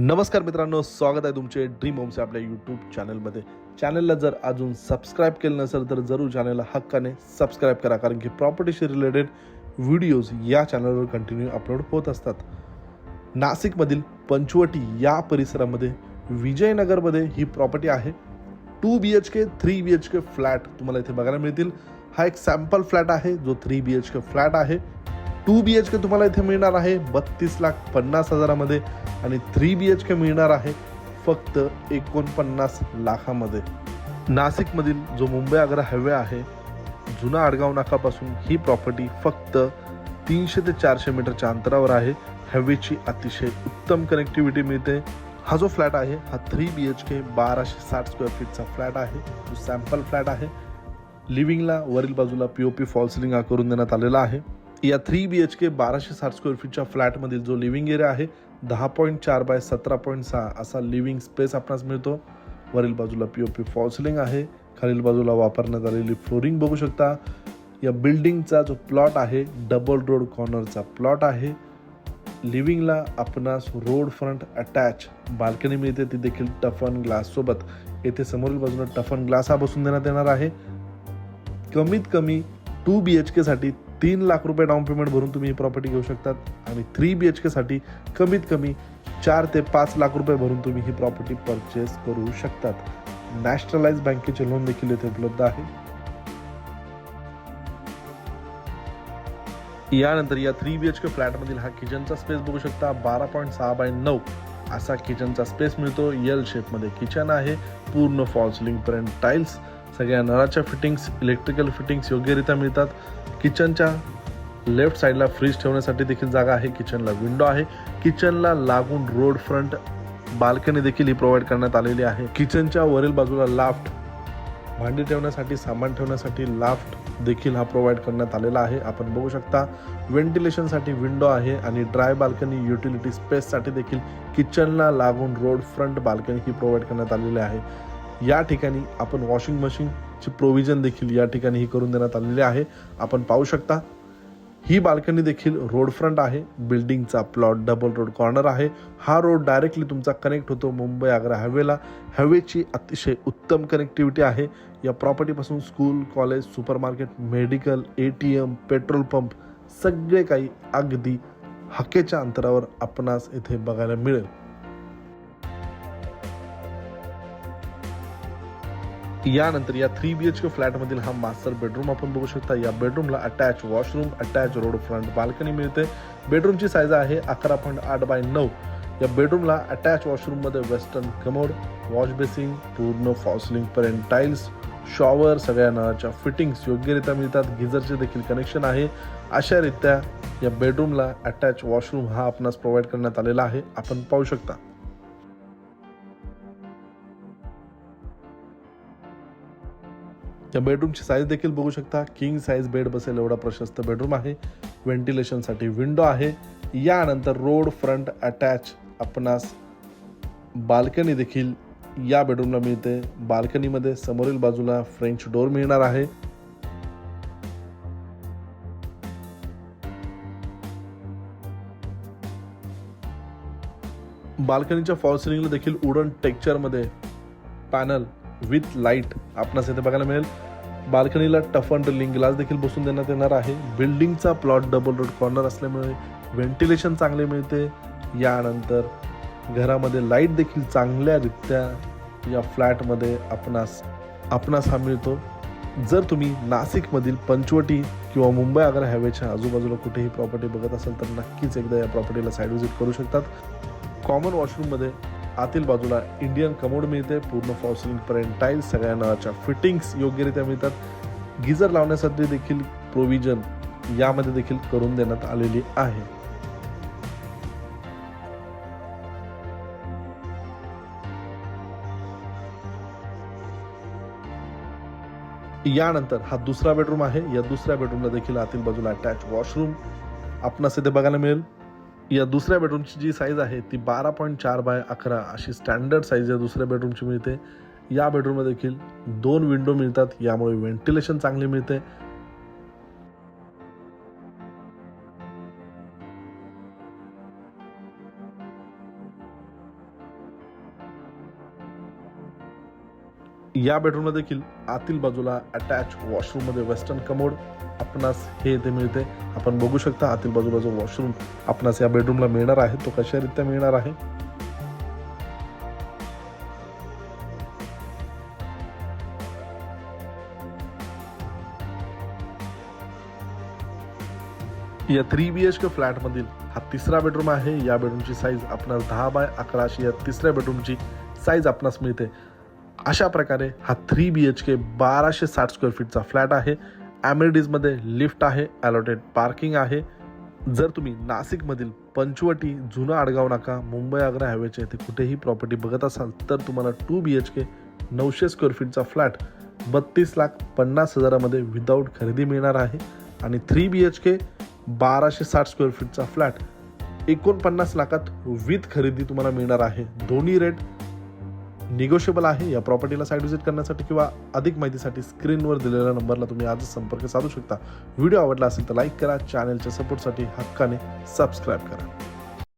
नमस्कार मित्रांनो स्वागत आहे तुमचे ड्रीम होम्स आपल्या यूट्यूब चॅनलमध्ये चॅनलला जर अजून सबस्क्राईब केलं नसेल तर जरूर चॅनलला हक्काने सबस्क्राईब करा कारण की प्रॉपर्टीशी रिलेटेड व्हिडिओज या चॅनलवर कंटिन्यू अपलोड होत असतात. नाशिकमधील पंचवटी या परिसरामध्ये विजयनगरमध्ये ही प्रॉपर्टी आहे. Two B H K three B H K flat तुम्हाला इथे बघायला मिळतील. हा एक सॅम्पल फ्लॅट आहे जो three B H K flat आहे. टू बी एच के तुम्हाला इथे मिळणार आहे बत्तीस लाख पन्नास हजारामध्ये. आणि थ्री बी एच के मिळणार आहे फक्त एकोणपन्नास लाखामध्ये. नाशिकमधील जो मुंबई आग्रा हायवे आहे जुना आडगाव नाकापासून ही प्रॉपर्टी फक्त तीनशे ते चारशे मीटरच्या अंतरावर आहे. हायवेची अतिशय उत्तम कनेक्टिव्हिटी मिळते. हा जो फ्लॅट आहे हा थ्री बी एच के बाराशे साठ स्क्वेअर फीटचा फ्लॅट आहे. जो सॅम्पल फ्लॅट आहे लिव्हिंगला वरील बाजूला P O P false ceiling करून देण्यात आलेला आहे. या थ्री बी एच के बाराशे साठ स्क्वेअर फीटच्या फ्लॅटमधील जो लिव्हिंग एरिया आहे दहा पॉईंट चार बाय सतरा पॉईंट सहा असा लिव्हिंग स्पेस आपणास मिळतो. वरील बाजूला पी ओ पी फॉल्सलिंग आहे. खालील बाजूला वापरण्यात आलेली फ्लोरिंग बघू शकता. या बिल्डिंगचा जो प्लॉट आहे डबल रोड कॉर्नरचा प्लॉट आहे. लिव्हिंगला आपणास रोड फ्रंट अटॅच बाल्कनी मिळते. ती देखील टफन ग्लाससोबत येथे समोरील बाजूला टफन ग्लास हा बसून देण्यात येणार आहे. कमीत कमी टू बी एच केसाठी तीन लाख रुपये डाऊन पेमेंट भरून तुम्ही ही प्रॉपर्टी घेऊ शकतात. आणि थ्री बी एच केसाठी कमीत कमी चार ते पाच लाख रुपये भरून तुम्ही ही प्रॉपर्टी परचेस करू शकतात. नॅशनलाइज बँकेचे लोन देखील येथे उपलब्ध आहे. यानंतर या थ्री बी एच के फ्लॅटमधील हा किचनचा स्पेस बघू शकता. बारा पॉईंट सहा बाय नऊ असा किचनचा स्पेस मिळतो. यल शेपमध्ये किचन आहे. पूर्ण फॉल पर्यंत टाईल्स सगळ्या नळाच्या फिटिंग्स इलेक्ट्रिकल फिटिंग्स योग्यरित्या मिळतात. किचनच्या लेफ्ट साईडला फ्रीज ठेवण्यासाठी देखील जागा आहे. किचनला विंडो आहे. किचनला लागून रोड फ्रंट बाल्कनी देखील ही प्रोव्हाइड करण्यात आलेली आहे. किचनच्या वरील बाजूला लाफ्ट भांडी ठेवण्यासाठी सामान ठेवण्यासाठी लाफ्ट देखील हा प्रोव्हाइड करण्यात आलेला आहे. आपण बघू शकता व्हेंटिलेशनसाठी विंडो आहे आणि ड्राय बाल्कनी युटिलिटी स्पेससाठी देखील किचनला लागून रोड फ्रंट बाल्कनी ही प्रोव्हाइड करण्यात आलेली आहे. या ठिकाणी आपण वॉशिंग मशीनची प्रोव्हिजन देखील या ठिकाणी ही करून देण्यात आलेली आहे. आपण पाहू शकता ही बाल्कनी देखील रोड फ्रंट आहे. बिल्डिंगचा प्लॉट डबल रोड कॉर्नर आहे. हा रोड डायरेक्टली तुमचा कनेक्ट होतो मुंबई आग्रा हायवेला हायवेची अतिशय उत्तम कनेक्टिव्हिटी आहे. या प्रॉपर्टीपासून school college supermarket medical A T M petrol pump सगळे काही अगदी हकेच्या अंतरावर आपणास येथे बघायला मिळेल. यानंतर या थ्री बी एच के फ्लॅटमधील हा मास्टर बेडरूम आपण बघू शकता. या बेडरूमला attach washroom attach road front balcony मिळते. बेडरूमची साईज आहे अकरा पॉईंट आठ बाय नऊ. या बेडरूमला अटॅच वॉशरूममध्ये वेस्टर्न कमोड वॉश बेसिंग पूर्ण फॉसलिंग पर्यंत टाईल्स शॉवर सगळ्या नळाच्या फिटिंग्स योग्यरित्या मिळतात. गिझरचे देखील कनेक्शन आहे. अशा रित्या या बेडरूमला अटॅच वॉशरूम हा आपणास प्रोव्हाइड करण्यात आलेला आहे. आपण पाहू शकता. या बेडरूमची साईज देखील बघू शकता. किंग साईज बेड बसेल एवढा प्रशस्त बेडरूम आहे. व्हेंटिलेशनसाठी विंडो आहे. यानंतर रोड फ्रंट अटॅच आपणास बाल्कनी देखील या बेडरूमला मिळते. बाल्कनीमध्ये समोरील बाजूला फ्रेंच डोर मिळणार आहे. बाल्कनीच्या फॉल सिलिंगला देखील वुडन टेक्चरमध्ये पॅनल विथ लाइट आपणास इथे बघायला मिळेल. बाल्कनीला टफ अँड लिंग ग्लास देखील बसून देण्यात येणार आहे. बिल्डिंगचा प्लॉट डबल रोड कॉर्नर असल्यामुळे व्हेंटिलेशन चांगले मिळते. यानंतर घरामध्ये लाइट देखील चांगल्यारित्या या फ्लॅटमध्ये आपणास आपणास हा मिळतो. जर तुम्ही नाशिकमधील पंचवटी किंवा मुंबई आग्रा हायवेच्या आजूबाजूला कुठेही प्रॉपर्टी बघत असाल तर नक्कीच एकदा या प्रॉपर्टीला साईड व्हिजिट करू शकतात. कॉमन वॉशरूममध्ये आतील बाजूला इंडियन कमोड मिळते पूर्ण फॉसिलिंग पर्यंत टाईल्स सगळ्या नळाच्या फिटिंग्स योग्यरित्या मिळतात. गिझर लावण्यासाठी देखील प्रोव्हिजन यामध्ये देखील करून देण्यात आलेली आहे. यानंतर हा दुसरा बेडरूम आहे. या दुसऱ्या बेडरूमला देखील आतील बाजूला अटॅच वॉशरूम आपणास इथे बघायला मिळेल. या दुसऱ्या बेडरूमची जी साईज आहे ती बारा पॉईंट चार बाय अकरा अशी स्टँडर्ड साईज या दुसऱ्या बेडरूमची मिळते. या बेडरूममध्ये देखील दोन विंडो मिळतात यामुळे व्हेंटिलेशन चांगले मिळते. या बेडरूमला देखील आतील बाजूला अटॅच वॉशरूममध्ये वेस्टर्न कमोड आपणास हे इथे मिळते. आपण बघू शकता आतील बाजूला जो वॉशरूम आपणास या बेडरूमला मिळणार आहे तो कशारित्या मिळणार आहे? या थ्री बी एच के फ्लॅटमधील हा तिसरा बेडरूम आहे. या बेडरूमची साईज आपणास दहा बाय अकराशी या तिसऱ्या बेडरूमची साईज आपणास मिळते. अशा प्रकारे हा थ्री बी एच के बाराशे साठ स्क्वेअर फीटचा फ्लॅट आहे. ॲमेनिटीजमध्ये लिफ्ट आहे अलॉटेड पार्किंग आहे. जर तुम्ही नाशिकमधील पंचवटी जुना आडगाव नाका मुंबई आग्रा हायवेचे ते कुठेही प्रॉपर्टी बघत असाल तर तुम्हाला टू बी एच के नऊशे स्क्वेअर फीटचा फ्लॅट बत्तीस लाख पन्नास हजारामध्ये विदाऊट खरेदी मिळणार आहे. आणि थ्री बी एच के बाराशे साठ स्क्वेअर फीटचा फ्लॅट एकोणपन्नास लाखात विथ खरेदी तुम्हाला मिळणार आहे. दोन्ही रेट निगोशिएबल आहे या प्रॉपर्टीला साईट व्हिजिट करण्यासाठी किंवा अधिक माहितीसाठी स्क्रीनवर दिलेल्या नंबरला तुम्ही आजच संपर्क साधू शकता. व्हिडिओ आवडला असेल तर लाईक करा चॅनलच्या सपोर्टसाठी हक्काने सबस्क्राईब करा.